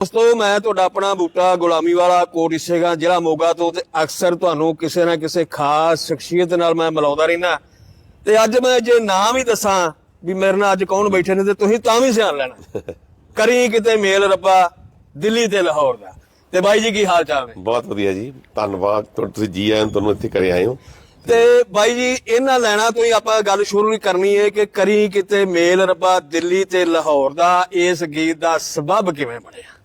ਦੋਸਤੋ ਮੈਂ ਤੁਹਾਡਾ ਆਪਣਾ ਬੂਟਾ ਗੁਲਾਮੀ ਵਾਲਾ ਕੋਟ ਇਸੇਗਾ ਜ਼ਿਲ੍ਹਾ ਮੋਗਾ ਤੋਂ ਤੇ ਅਕਸਰ ਤੁਹਾਨੂੰ ਕਿਸੇ ਨਾ ਕਿਸੇ ਖਾਸ ਸ਼ਖਸੀਅਤ ਨਾਲ ਮੈਂ ਮਿਲਾਉਂਦਾ ਰਹਿਣਾ ਤੇ ਅੱਜ ਮੈਂ ਜੇ ਨਾਮ ਹੀ ਦੱਸਾਂ ਵੀ ਮੇਰੇ ਨਾਲ ਅੱਜ ਕੌਣ ਬੈਠੇ ਨੇ ਤੇ ਤੁਸੀਂ ਤਾਂ ਵੀ ਸਿਆਣ ਲੈਣਾ। ਕਰੀ ਕਿਤੇ ਮੇਲ ਰੱਬਾ ਦਿੱਲੀ ਤੇ ਲਾਹੌਰ ਦਾ। ਤੇ ਬਾਈ ਜੀ ਕੀ ਹਾਲ ਚਾਲ ਨੇ? ਬਹੁਤ ਵਧੀਆ ਜੀ। ਧੰਨਵਾਦ। ਤੁਸੀਂ ਜੀ ਆਇਆਂ ਤੁਹਾਨੂੰ ਇੱਥੇ ਕਰੇ ਆਏ ਹੋ ਤੇ ਬਾਈ ਜੀ ਇਹਨਾਂ ਲੈਣਾ ਤੋਂ ਹੀ ਆਪਾਂ ਗੱਲ ਸ਼ੁਰੂ ਕਰਨੀ ਹੈ ਕਿ ਕਰੀ ਕਿਤੇ ਮੇਲ ਰੱਬਾ ਦਿੱਲੀ ਤੇ ਲਾਹੌਰ ਦਾ ਇਸ ਗੀਤ ਦਾ ਸਬਬ ਕਿਵੇਂ ਬਣਿਆ?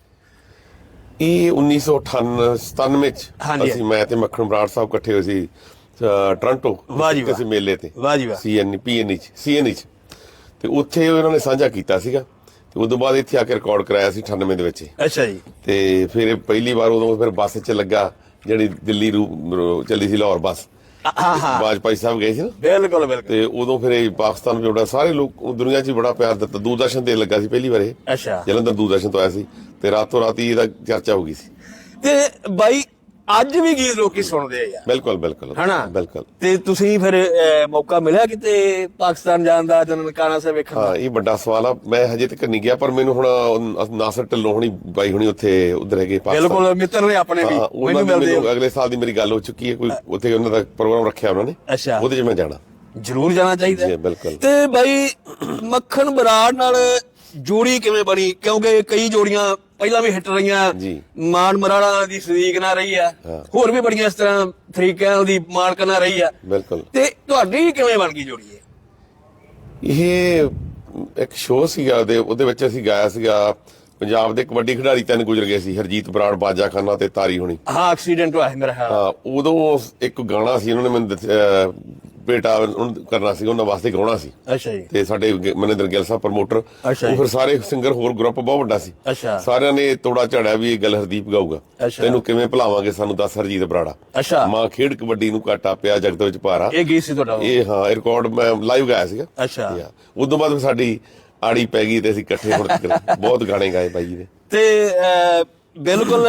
ਇਹ 1998 ਚ ਹਾਂਜੀ। ਅਸੀਂ ਮੈਂ ਤੇ ਮੱਖਣ ਬਰਾੜ ਸਾਹਿਬ ਇਕੱਠੇ ਹੋਏ ਸੀ ਅਹ, ਟੋਰਾਂਟੋ ਵਾਹ ਜੀ ਵਾਹ। ਕਿਸੇ ਮੇਲੇ ਤੇ ਵਾਹ ਜੀ ਵਾਹ ਸੀਐਨ ਪੀਐਨ ਚ ਸੀਐਨ ਚ ਤੇ ਉੱਥੇ ਉਹਨਾਂ ਨੇ ਸਾਂਝਾ ਕੀਤਾ ਸੀਗਾ ਤੇ ਉਦੋਂ ਬਾਅਦ ਇੱਥੇ ਆ ਕੇ ਰਿਕਾਰਡ ਕਰਾਇਆ ਸੀ 98 ਦੇ ਵਿੱਚ। ਅੱਛਾ ਜੀ ਤੇ ਫਿਰ ਇਹ ਪਹਿਲੀ ਵਾਰ ਉਦੋਂ ਫਿਰ ਬੱਸ 'ਚ ਲੱਗਾ ਜਿਹੜੀ ਦਿੱਲੀ ਰੂ ਰੂ- ਚੱਲੀ ਸੀ ਲਾਹੌਰ ਬੱਸ ਵਾਜਪਾਈ ਸਾਹਿਬ ਗਏ ਸੀ ਨਾ? ਬਿਲਕੁਲ ਬਿਲਕੁਲ। ਤੇ ਉਦੋਂ ਫਿਰ ਇਹ ਪਾਕਿਸਤਾਨ ਬੜਾ ਸਾਰੇ ਲੋਕ ਉਹ ਦੁਨੀਆ 'ਚ ਹੀ ਬੜਾ ਪਿਆਰ ਦਿੱਤਾ। ਦੂਰਦਰਸ਼ਨ ਤੇ ਲੱਗਾ ਸੀ ਪਹਿਲੀ ਵਾਰ ਅੱਛਾ। ਜਲੰਧਰ ਦੂਰਦਰਸ਼ਨ ਤੋਂ ਆਇਆ ਸੀ। ਤੇ ਰਾਤੋਂ ਰਾਤ ਇਹਦਾ ਚਰਚਾ ਹੋ ਗਈ ਸੀ। ਤੇ ਬਾਈ ਅੱਜ ਵੀ ਗੀਤ ਲੋਕੀ ਸੁਣਦੇ ਆ ਯਾਰ। ਬਿਲਕੁਲ ਬਿਲਕੁਲ। ਹਨਾ? ਬਿਲਕੁਲ। ਤੇ ਤੁਸੀਂ ਫਿਰ ਅਹ, ਮੌਕਾ ਮਿਲਿਆ ਕਿਤੇ ਪਾਕਿਸਤਾਨ ਜਾਣ ਦਾ ਜਨਨਕਾਣਾ ਸਾਹਿਬ ਵੇਖਣ ਦਾ? ਹਾਂ ਇਹ ਵੱਡਾ ਸਵਾਲ ਆ। ਮੈਂ ਹਜੇ ਤੱਕ ਨਹੀਂ ਗਿਆ ਪਰ ਮੈਨੂੰ ਹੁਣ ਉਹ ਨਾਸਰ ਢਿੱਲੋਂ ਹੁਣੀ ਬਾਈ ਹੁਣੀ ਉੱਥੇ ਉਧਰ ਹੈਗੇ ਪਾਕਿਸਤਾਨ। ਬਿਲਕੁਲ ਮਿੱਤਰ ਨੇ ਆਪਣੇ ਵੀ। ਹਾਂ, ਉਹਨਾਂ ਮੈਨੂੰ ਦੀ ਮਿਲਦੇ ਮੈਨੂੰ ਆ। ਅਗਲੇ ਸਾਲ ਦੀ ਮੇਰੀ ਗੱਲ ਹੋ ਚੁੱਕੀ ਹੈ ਕੋਈ ਉੱਥੇ ਉਹਨਾਂ ਦਾ ਪ੍ਰੋਗਰਾਮ ਰੱਖਿਆ ਉਹਨਾਂ ਨੇ। ਅੱਛਾ। ਉਹਦੇ 'ਚ ਮੈਂ ਜਾਣਾ। ਜ਼ਰੂਰ ਜਾਣਾ ਚਾਹੀਦਾ। ਜੀ, ਬਿਲਕੁਲ। ਤੇ ਬਾਈ ਮੱਖਣ ਬਰਾੜ ਨਾਲ ਜੋੜੀ ਕਿਵੇਂ ਬਣੀ? ਕਿਉਂਕਿ ਕਈ ਜੋੜੀਆਂ ਪਹਿਲਾਂ ਵੀ ਹਿੱਟ ਰਹੀਆਂ। ਜੀ। ਮਾਨ ਮਰਾੜਾ ਦੀ ਸਦੀਕ ਨਾਲ ਰਹੀ ਆ। ਹਾਂ। ਹੋਰ ਵੀ ਬੜੀਆਂ ਇਸ ਤਰ੍ਹਾਂ ਤਰੀਕਿਆਂ ਦੀ ਮਾਲਕ ਨਾਲ ਰਹੀ ਆ। ਬਿਲਕੁਲ। ਤੇ ਤੁਹਾਡੀ ਕਿਵੇਂ ਬਣ ਗਈ ਜੋੜੀ ਇਹ? ਇਹ ਇੱਕ ਸ਼ੋਅ ਸੀਗਾ ਉਹਦੇ ਉਹਦੇ ਵਿੱਚ ਅਸੀਂ ਗਾਇਆ ਸੀਗਾ ਪੰਜਾਬ ਦੇ ਕਬੱਡੀ ਖਿਡਾਰੀ ਤਿੰਨ ਗੁਜ਼ਰ ਗਏ ਸੀ ਹਰਜੀਤ ਬਰਾੜ ਬਾਜਾ ਖਾਨਾ ਤੇ ਤਾਰੀ ਹੁਣੀ। ਹਾਂ ਐਕਸੀਡੈਂਟ ਹੋਇਆ ਸੀ ਮੇਰਾ ਹਾਂ। ਉਦੋਂ ਇੱਕ ਗਾਣਾ ਸੀ ਉਹਨਾਂ ਨੇ ਮੈਨੂੰ ਦੱਸਿਆ, ਬੇਟਾ ਉਹਨੂੰ ਕਰਨਾ ਸੀ ਉਹਨਾਂ ਵਾਸਤੇ ਗਾਉਣਾ ਸੀ। ਅੱਛਾ ਜੀ। ਤੇ ਸਾਡੇ ਗ- ਮਨਿੰਦਰ ਗਿੱਲ ਸਾਹਿਬ ਪ੍ਰਮੋਟਰ। ਅੱਛਾ ਉਹ ਜੀ। ਫਿਰ ਸਾਰੇ ਸਿੰਗਰ ਹੋਰ ਗਰੁੱਪ ਬਹੁਤ ਵੱਡਾ ਸੀ। ਅੱਛਾ। ਸਾਰਿਆਂ ਨੇ ਤੋੜਾ ਝੜਿਆ ਵੀ ਇਹ ਗੱਲ ਹਰਦੀਪ ਗਾਊਗਾ। ਅੱਛਾ। ਤੈਨੂੰ ਕਿਵੇਂ ਭੁਲਾਵਾਂਗੇ ਸਾਨੂੰ ਦੱਸ ਹਰਜੀਤ ਬਰਾੜਾ? ਅੱਛਾ। ਮਾਂ ਖੇਡ ਕਬੱਡੀ ਨੂੰ ਘਾਟਾ ਪਿਆ ਜਗਤ ਵਿੱਚ ਭਾਰਾ। ਇਹ ਗੀਤ ਸੀ ਤੁਹਾਡਾ ਇਹ ਹਾਂ ਇਹ ਰਿਕਾਰਡ ਮੈਂ ਲਾਈਵ ਗਾਇਆ ਸੀਗਾ। ਅੱਛਾ। ਯਾ ਉਦੋਂ ਬਾਅਦ ਫਿਰ ਸਾਡੀ ਆੜੀ ਪੈ ਗਈ ਤੇ ਅਸੀਂ ਇਕੱਠੇ ਹੁਣ ਤੱਕ ਬਹੁਤ ਗਾਣੇ ਗਾਏ ਬਾਈ ਜੀ ਨੇ। ਤੇ ਅਹ, ਬਿਲਕੁਲ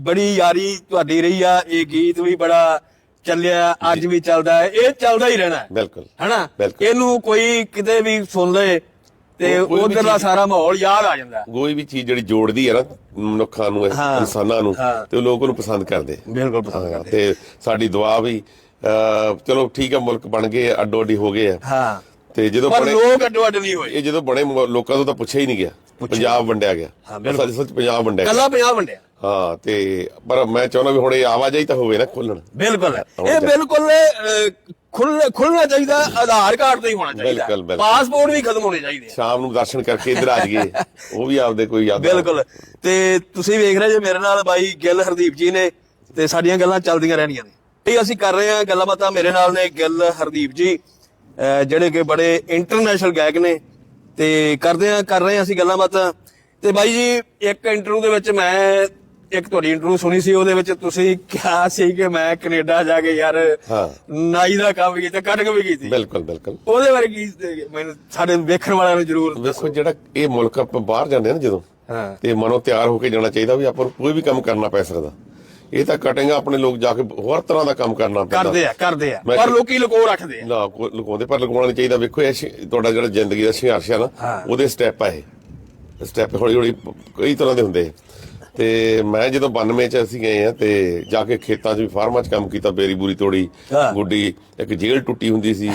ਬੜੀ ਯਾਰੀ ਤੁਹਾਡੀ ਰਹੀ ਆ। ਇਹ ਗੀਤ ਵੀ ਬੜਾ ਚੱਲਿਆ ਅੱਜ ਵੀ ਚੱਲਦਾ ਹੈ ਇਹ ਚੱਲਦਾ ਹੀ ਰਹਿਣਾ ਹੈ ਬਿਲਕੁਲ ਹਨਾ ਬਿਲਕੁਲ। ਇਹਨੂੰ ਕੋਈ ਕਿਤੇ ਵੀ ਸੁਣ ਲਏ ਤੇ ਕੋਈ ਵੀ ਉਧਰ ਦਾ ਚੀਜ਼- ਸਾਰਾ ਮਾਹੌਲ ਯਾਦ ਆ ਜਾਂਦਾ ਹੈ। ਕੋਈ ਵੀ ਚੀਜ਼ ਜਿਹੜੀ ਜੋੜਦੀ ਹੈ ਨਾ ਮਨੁੱਖਾਂ ਨੂੰ ਹਾਂ। ਇਨਸਾਨਾਂ ਨੂੰ ਹਾਂ। ਤੇ ਉਹ ਲੋਕ ਉਹਨੂੰ ਪਸੰਦ ਕਰਦੇ ਬਿਲਕੁਲ ਪਸੰਦ ਹਾਂ, ਕਰਦੇ ਤੇ ਸਾਡੀ ਦੁਆ ਵੀ ਅਹ, ਚਲੋ ਠੀਕ ਹੈ ਮੁਲਕ ਬਣ ਗਏ ਅੱਡੋ ਅੱਡੀ ਹੋ ਗਏ ਆ ਹਾਂ ਤੇ ਜਦੋਂ ਪਰ ਬਣੇ ਲੋਕ ਅੱਡੋ ਅੱਡ ਨਹੀਂ ਹੋਏ ਇਹ ਜਦੋਂ ਬਣੇ ਮ- ਲੋਕਾਂ ਤੋਂ ਤਾਂ ਪੁੱਛਿਆ ਹੀ ਨਹੀਂ ਗਿਆ ਪੰਜਾਬ ਵੰਡਿਆ ਗਿਆ। ਹਾਂ, ਬਿਲਕੁਲ। ਸੱਚ ਸੱਚ ਪੰਜਾਬ ਵੰਡਿਆ ਗਿਆ। ਕੱਲਾ ਪੰਜਾਬ ਵੰਡਿਆ। ਹਾਂ ਤੇ ਪਰ ਮੈਂ ਚਾਹੁੰਦਾ ਵੀ ਹੁਣ ਇਹ ਆਵਾਜਾਈ ਤਾਂ ਹੋਵੇ ਨਾ ਖੁੱਲਣ। ਬਿਲਕੁਲ। ਇਹ ਬਿਲਕੁਲ ਖੁੱਲ ਖੁੱਲਣਾ ਚਾਹੀਦਾ ਆਧਾਰ ਕਾਰਡ ਤੇ ਹੀ ਹੋਣਾ ਚਾਹੀਦਾ। ਪਾਸਪੋਰਟ ਵੀ ਖਤਮ ਹੋਣੇ ਚਾਹੀਦੇ ਸ਼ਾਮ ਨੂੰ ਦਰਸ਼ਨ ਕਰਕੇ ਇੱਧਰ ਆ ਜਾਈਏ। ਉਹ ਵੀ ਆਪਦੇ ਕੋਈ ਯਾਦ ਬਿਲਕੁਲ। ਤੇ ਤੁਸੀਂ ਵੇਖ ਰਹੇ ਜੇ ਮੇਰੇ ਨਾਲ ਬਾਈ ਗਿੱਲ ਹਰਦੀਪ ਜੀ ਨੇ ਤੇ ਸਾਡੀਆਂ ਗੱਲਾਂ ਚੱਲਦੀਆਂ ਰਹਿਣੀਆਂ ਨੇ। ਤੇ ਅਸੀਂ ਕਰ ਰਹੇ ਹਾਂ ਗੱਲਾਂ ਬਾਤਾਂ। ਮੇਰੇ ਨਾਲ ਨੇ ਗਿੱਲ ਹਰਦੀਪ ਜੀ ਜਿਹੜੇ ਕਿ ਬੜੇ ਇੰਟਰਨੈਸ਼ਨਲ ਗਾਇਕ ਨੇ। ਤੇ ਕਰਦੇ ਆ ਕਰ ਰਹੇ ਹਾਂ ਅਸੀਂ ਗੱਲਾਂ ਬਾਤਾਂ। ਤੇ ਬਾਈ ਜੀ ਇੱਕ ਇੰਟਰਵਿਊ ਦੇ ਵਿੱਚ ਮੈਂ ਇੱਕ ਤੁਹਾਡੀ ਇੰਟਰਵਿਊ ਸੁਣੀ ਸੀ ਉਹਦੇ ਵਿੱਚ ਤੁਸੀਂ ਕਿਹਾ ਸੀ ਕਿ ਮੈਂ ਕੈਨੇਡਾ ਜਾ ਕੇ ਯਾਰ ਹਾਂ। ਨਾਈ ਦਾ ਕੰਮ ਕੀਤਾ ਕਟਕ ਵੀ ਕੀਤੀ। ਬਿਲਕੁਲ ਬਿਲਕੁਲ। ਉਹਦੇ ਬਾਰੇ ਕੀ ਮੈਨੂੰ ਸਾਡੇ ਵੇਖਣ ਵਾਲਿਆਂ ਨੂੰ ਜ਼ਰੂਰ ਵੇਖੋ ਜਿਹੜਾ ਇਹ ਮੁਲਕ ਆਪਾਂ ਬਾਹਰ ਜਾਂਦੇ ਆ ਨਾ ਜਦੋਂ ਹਾਂ। ਤੇ ਮਨੋਂ ਤਿਆਰ ਹੋ ਕੇ ਜਾਣਾ ਚਾਹੀਦਾ ਵੀ ਆਪਾਂ ਨੂੰ ਕੋਈ ਵੀ ਕੰਮ ਕਰਨਾ ਪੈ ਸਕਦਾ। ਇਹ ਤਾਂ ਕਟਿੰਗ ਆਪਣੇ ਲੋਕ ਜਾ ਕੇ ਹੋਰ ਤਰ੍ਹਾਂ ਦਾ ਕੰਮ ਕਰਨਾ ਪੈਂਦਾ ਕਰਦੇ ਆ ਕਰਦੇ ਆ ਪਰ ਲੋਕੀ ਲੁਕੋ ਰੱਖਦੇ ਆ ਨਾ ਕੋ- ਲੁਕਾਉਂਦੇ ਪਰ ਲੁਕਾਉਣਾ ਨਹੀਂ ਚਾਹੀਦਾ ਵੇਖੋ ਇਹ ਤੁਹਾਡਾ ਜਿਹੜਾ ਜ਼ਿੰਦਗੀ ਦਾ ਸੰਘਰਸ਼ ਆ ਨਾ। ਉਹਦੇ ਸਟੈਪ ਆ ਇਹ ਸਟੈਪ ਹੌਲੀ ਹੌਲੀ ਕਈ ਤਰ੍ਹਾਂ ਦੇ ਹੁੰਦੇ। ਤੇ ਮੈਂ ਜਦੋਂ 92 ਚ ਅਸੀਂ ਗਏ ਆ ਤੇ ਜਾ ਕੇ ਖੇਤਾਂ 'ਚ ਵੀ ਫਾਰਮਾਂ 'ਚ ਕੰਮ ਕੀਤਾ ਬੇਰੀ ਬੂਰੀ ਤੋੜੀ। ਗੁੱਡੀ ਇੱਕ ਜੇਲ੍ਹ ਟੁੱਟੀ ਹੁੰਦੀ ਸੀ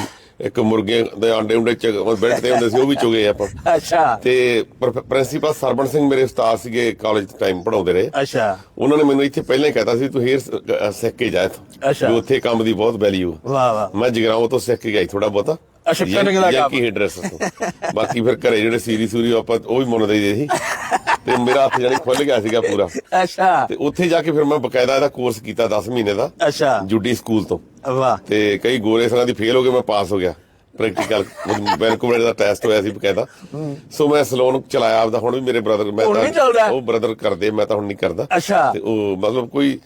ਇੱਕ ਮੁਰਗੇ ਦੇ ਆਂਡੇ ਉਂਡੇ ਚ ਬੈਠ ਤੇ ਹੁੰਦੇ ਸੀ ਉਹ ਵੀ ਚੁਗੇ ਆਪਾਂ। ਅੱਛਾ। ਤੇ ਪ੍ਰਿੰਸੀਪਲ ਸਰਬਣ ਸਿੰਘ ਮੇਰੇ ਉਸਤਾਦ ਸੀਗੇ ਕਾਲਜ ਟਾਈਮ ਪੜਾਉਂਦੇ ਰਹੇ। ਅੱਛਾ। ਉਹਨਾਂ ਨੇ ਮੈਨੂੰ ਇੱਥੇ ਪਹਿਲਾਂ ਹੀ ਕਹਿਤਾ ਸੀ ਤੂੰ ਅ, ਸਿੱਖ ਕੇ ਜਾ ਇੱਥੋਂ। ਵੀ ਉੱਥੇ ਕੰਮ ਦੀ ਬਹੁਤ ਵੈਲਿਊ ਵਾਹ ਵਾਹ। ਮੈਂ ਜਗਰਾਉਂ ਤੋਂ ਸਿੱਖ ਕੇ ਗਿਆ ਥੋੜਾ ਬਹੁਤਾ। ਅੱਛਾ, cutting ਦਾ ਕੰਮ। ਕੀ ਹੈਡਰੈਸ ਬਾਕੀ ਫਿਰ ਘਰੇ ਜਿਹੜੇ ਸੀਰੀ ਸੂਰੀ ਆਪਾਂ ਉਹ ਵੀ ਮੁੰਨ ਦਈਦੇ ਸੀ। ਤੇ ਮੇਰਾ ਹੱਥ ਜਾਨੀ ਖੁੱਲ ਗਿਆ ਸੀਗਾ ਪੂਰਾ। ਅੱਛਾ। ਤੇ ਉੱਥੇ ਜਾ ਕੇ ਫਿਰ ਮੈਂ ਬਕਾਇਦਾ ਇਹਦਾ ਕੋਰਸ ਕੀਤਾ 10 ਮਹੀਨੇ ਦਾ। ਅੱਛਾ। ਜੁਡੀ ਸਕੂਲ ਤੋਂ। ਵਾਹ। ਤੇ ਕਈ ਗੋਰੇ ਸਰਾਂ ਦੀ ਫੇਲ ਹੋ ਗਏ ਮੈਂ ਪਾਸ ਹੋ ਗਿਆ। ਪ੍ਰੈਕਟੀਕਲ ਵੈਨਕੂਵਰ ਦਾ ਟੈਸਟ ਹੋਇਆ ਸੀ ਬਕਾਇਦਾ। ਸੋ ਮੈਂ ਸਲੋਨ ਚਲਾਇਆ ਆਪਦਾ ਹੁਣ ਵੀ ਮੇਰੇ ਬ੍ਰਦਰ ਮੈਂ? ਉਹ ਬ੍ਰਦਰ ਕਰਦੇ ਮੈਂ ਤਾਂ ਹੁਣ ਨਹੀਂ ਕਰਦਾ। ਅੱਛਾ। ਤੇ ਉਹ ਮਤਲਬ ਕੋਈ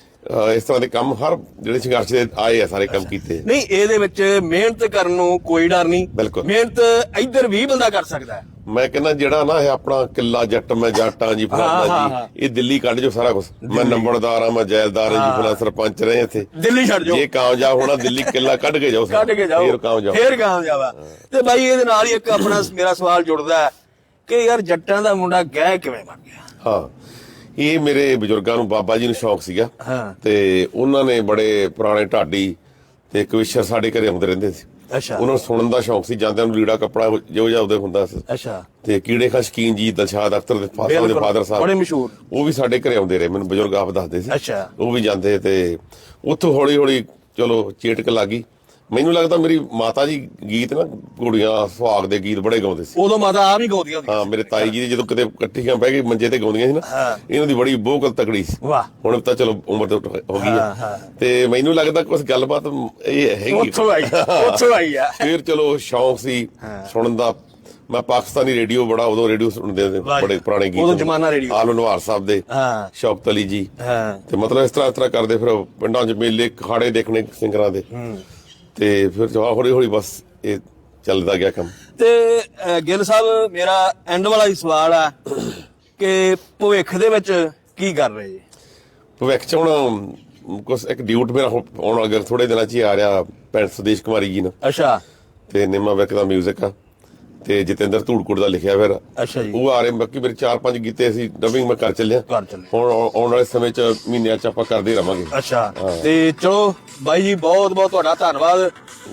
ਇਸ ਤਰ੍ਹਾਂ ਦੇ ਕੰਮ ਹਰ ਜਿਹੜੇ ਸੰਘਰਸ਼ ਦੇ ਆਏ ਆ ਸਾਰੇ ਕੰਮ ਕੀਤੇ ਨਹੀਂ ਇਹਦੇ ਵਿੱਚ ਮਿਹਨਤ ਕਰਨ ਨੂੰ ਕੋਈ ਡਰ ਨਹੀਂ। ਮਿਹਨਤ ਇੱਧਰ ਵੀ ਬੰਦਾ ਕਰ ਸਕਦਾ ਹੈ। ਮੈਂ ਕਹਿੰਦਾ ਜਿਹੜਾ ਨਾ ਇਹ ਆਪਣਾ ਕਿੱਲਾ ਜੱਟ ਮੈਂ ਜਾਟਾਂ ਜੀ ਫਲਾਣਾ। ਜੀ ਇਹ ਦਿੱਲੀ ਕੱਢ ਜੋ ਸਾਰਾ ਕੁਝ ਮੈਂ ਨੰਬਰਦਾਰ ਆ ਮੈਂ ਜੈਲਦਾਰ ਹਾਂ ਜੀ ਫਲਾਣਾ ਸਰਪੰਚ ਰਹੇ ਇੱਥੇ। ਦਿੱਲੀ ਛੱਡ ਜਾਓ। ਜੇ ਕਾਮਯਾਬ ਹੋਣਾ ਦਿੱਲੀ ਕਿੱਲਾ ਕੱਢ ਕੇ ਜਾਓ। ਕੱਢ ਕੇ ਜਾਓ। ਫਿਰ ਕਾਮਯਾਬ। ਫੇਰ ਕਾਮਯਾਬ ਆ। ਤੇ ਬਾਈ ਇਹਦੇ ਨਾਲ ਹੀ ਇੱਕ ਆਪਣਾ ਮੇਰਾ ਸਵਾਲ ਜੁੜਦਾ ਹੈ ਕਿ ਯਾਰ ਜੱਟਾਂ ਦਾ ਮੁੰਡਾ ਗਹਿ ਕਿਵੇਂ ਬਣ ਗਿਆ? ਹਾਂ। ਇਹ ਮੇਰੇ ਬਜ਼ੁਰਗਾਂ ਨੂੰ ਬਾਬਾ ਜੀ ਨੂੰ ਸ਼ੌਕ ਸੀਗਾ। ਹਾਂ। ਤੇ ਉਹਨਾਂ ਨੇ ਬੜੇ ਪੁਰਾਣੇ ਢਾਡੀ ਤੇ ਕਵਿਸ਼ਰ ਸਾਡੇ ਘਰੇ ਆਉਂਦੇ ਰਹਿੰਦੇ ਸੀ। ਅੱਛਾ। ਉਹਨਾਂ ਨੂੰ ਸੁਣਨ ਦਾ ਸ਼ੌਕ ਸੀ ਜਾਂਦਿਆਂ ਨੂੰ ਲੀੜਾ ਕੱਪੜਾ ਜੋ ਜਿਹਾ ਉਹਦੇ ਹੁੰਦਾ ਸੀ। ਅੱਛਾ। ਤੇ ਕੀੜੇ ਖਾਂ ਸ਼ਕੀਨ ਜੀ ਦਲਸ਼ਾਦ ਅਖਤਰ ਦੇ ਫਾਦਰ ਦੇ ਫਾਦਰ ਸਾਹਿਬ। ਬੜੇ ਮਸ਼ਹੂਰ। ਉਹ ਵੀ ਸਾਡੇ ਘਰੇ ਆਉਂਦੇ ਰਹੇ ਮੈਨੂੰ ਬਜ਼ੁਰਗ ਆਪ ਦੱਸਦੇ ਸੀ। ਅੱਛਾ। ਉਹ ਵੀ ਜਾਂਦੇ ਤੇ ਉੱਥੋਂ ਹੌਲੀ ਹੌਲੀ ਚਲੋ ਚੇਟਕ ਲੱਗੀ ਮੈਨੂੰ ਲੱਗਦਾ ਮੇਰੀ ਮਾਤਾ ਜੀ ਗੀਤ ਨਾ ਕੁੜੀਆਂ ਸੁਹਾਗ ਦੇ ਗੀਤ ਬੜੇ ਗਾਉਂਦੇ ਸੀ। ਉਦੋਂ ਮਾਤਾ ਆਪ ਹੀ ਗਾਉਂਦੀਆਂ ਹੁੰਦੀਆਂ ਹਾਂ ਮੇਰੇ ਤਾਈ ਜੀ ਦੀ ਜਦੋਂ ਕਿਤੇ ਇਕੱਠੀਆਂ ਬਹਿ ਕੇ ਮੰਜੇ ਤੇ ਗਾਉਂਦੀਆਂ ਸੀ ਨਾ ਹਾਂ। ਇਹਨਾਂ ਦੀ ਬੜੀ ਬੋਕਲ ਤਕੜੀ ਸੀ। ਵਾਹ। ਹੁਣ ਤਾਂ ਚਲੋ ਉਮਰ ਤਾਂ ਹੋ ਗਈ ਹਾਂ, ਹਾਂ। ਹੈ। ਤੇ ਮੈਨੂੰ ਲੱਗਦਾ ਕੁਝ ਗੱਲਬਾਤ ਇਹ ਹੈਗੀ ਉੱਥੋਂ ਆਈ ਉੱਥੋਂ ਆਈ ਆ। ਫਿਰ ਚਲੋ ਸ਼ੌਂਕ ਸੀ ਸੁਣਨ ਦਾ। ਮੈਂ ਪਾਕਿਸਤਾਨੀ ਰੇਡੀਓ ਬੜਾ ਉਦੋਂ ਰੇਡੀਓ ਸੁਣਦੇ ਜੀ। ਬੜੇ ਪੁਰਾਣੇ ਗੀਤ ਉਦੋਂ ਜ਼ਮਾਨਾ ਰੇਡੀਓ। ਆਲਮ ਨਵਾਰ ਸਾਹਿਬ ਦੇ ਹਾਂ। ਸ਼ੌਕਤ ਅਲੀ ਜੀ। ਹਾਂ। ਤੇ ਮਤਲਬ ਇਸ ਤਰ੍ਹਾਂ ਇਸ ਤਰ੍ਹਾਂ ਕਰਦੇ ਫਿਰ ਪਿੰਡਾਂ 'ਚ ਮੇਲੇ ਖਾੜੇ ਦੇਖਣੇ ਸਿੰਗਰਾਂ ਦੇ। ਤੇ ਫਿਰ ਹੌਲੀ ਹੌਲੀ ਬਸ ਇਹ ਚੱਲਦਾ ਗਿਆ ਕੰਮ। ਤੇ ਅਹ, ਗਿੱਲ ਸਾਹਿਬ ਮੇਰਾ ਐਂਡ ਵਾਲਾ ਹੀ ਸਵਾਲ ਆ ਕਿ ਭਵਿੱਖ ਦੇ ਵਿੱਚ ਕੀ ਕਰ ਰਹੇ ਜੀ? ਭਵਿੱਖ 'ਚ ਹੁਣ ਕੁਛ ਇੱਕ ਡਿਊਟ ਮੇਰਾ ਹੁਣ ਹੁਣ ਅਗਰ ਥੋੜੇ ਦਿਨਾਂ 'ਚ ਹੀ ਆ ਰਿਹਾ ਭੈਣ ਸੁਦੇਸ਼ ਕੁਮਾਰੀ ਜੀ ਨਾਲ। ਅੱਛਾ। ਤੇ ਨਿੰਮਾ ਵਿਕ ਦਾ 뮤직 ਆ। ਤੇ ਜਤਿੰਦਰ ਧੂੜਕੁੜ ਦਾ ਲਿਖਿਆ ਫਿਰ। ਅੱਛਾ ਜੀ। ਉਹ ਆ ਰਹੇ ਬਾਕੀ ਮੇਰੇ ਚਾਰ ਪੰਜ ਗੀਤੇ ਅਸੀਂ ਡਬਿੰਗ ਮੈਂ ਕਰ ਚੱਲਿਆ। ਕਰ ਚੱਲੇ। ਹੁਣ ਆਉ- ਆਉਣ ਵਾਲੇ ਸਮੇਂ 'ਚ ਮਹੀਨਿਆਂ 'ਚ ਆਪਾਂ ਕਰਦੇ ਰਵਾਂਗੇ। ਅੱਛਾ। ਤੇ ਚਲੋ ਬਾਈ ਜੀ ਬਹੁਤ ਬਹੁਤ ਤੁਹਾਡਾ ਧੰਨਵਾਦ।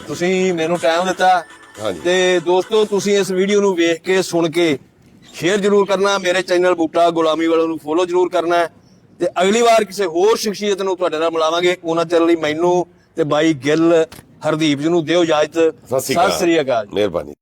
ਤੁਸੀਂ ਮੈਨੂੰ ਟਾਈਮ ਦਿੱਤਾ। ਹਾਂਜੀ। ਤੇ ਦੋਸਤੋ ਤੁਸੀਂ ਇਸ ਵੀਡੀਓ ਨੂੰ ਵੇਖ ਕੇ ਸੁਣ ਕੇ ਸ਼ੇਅਰ ਜ਼ਰੂਰ ਕਰਨਾ। ਮੇਰੇ ਚੈਨਲ ਬੂਟਾ ਗੁਲਾਮੀ ਵਾਲੋਂ ਨੂੰ ਫੋਲੋ ਜ਼ਰੂਰ ਕਰਨਾ ਹੈ। ਤੇ ਅਗਲੀ ਵਾਰ ਕਿਸੇ ਹੋਰ ਸ਼ਖਸੀਅਤ ਨੂੰ ਤੁਹਾਡੇ ਨਾਲ ਮਿਲਾਵਾਂਗੇ। ਉਹਨਾਂ ਚਿਰ ਲਈ ਮੈਨੂੰ ਤੇ ਬਾਈ ਗਿੱਲ ਹਰਦੀਪ ਜੀ ਨੂੰ ਦਿਓ ਇਜਾਜ਼ਤ। ਸਤਿ ਸ਼੍ਰੀ ਅਕਾਲ। ਸਤਿ ਸ੍ਰੀ ਅਕਾਲ ਮਿਹਰਬਾਨੀ।